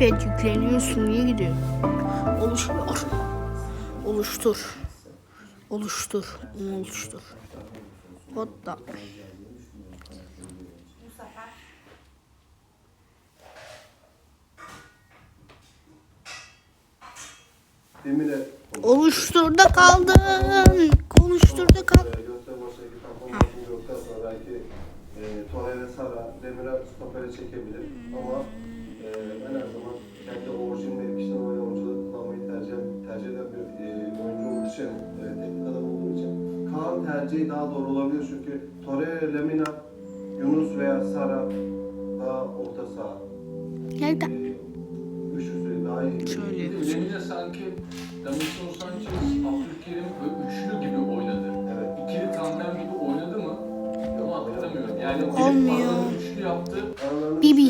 iPad yükleniyor sunuya gidiyor. Oluşuyor. Oluştur. Oluştur. Oluştur. Hatta. Demir'e Oluşturda kaldın. Oluşturda kal. e, göster başındaki takımın gördükten sonra belki e, Torreira Sara, Demir'e stopere çekebilir. Ama tercih, eden bir e, oyuncu olduğu için, e, teknik adam olduğu için Kaan tercihi daha doğru olabilir çünkü Torreira, Lemina, Yunus veya Sara daha orta saha. Gel de. E, üçlüsü daha iyi. Şöyle. Lemine sanki Davinson Sanchez, Abdülkerim böyle üçlü gibi oynadı. Evet. İkili tandem gibi oynadı mı? Ama hatırlamıyorum. Yani Olmuyor. Üçlü yaptı. Aralarında Bibi.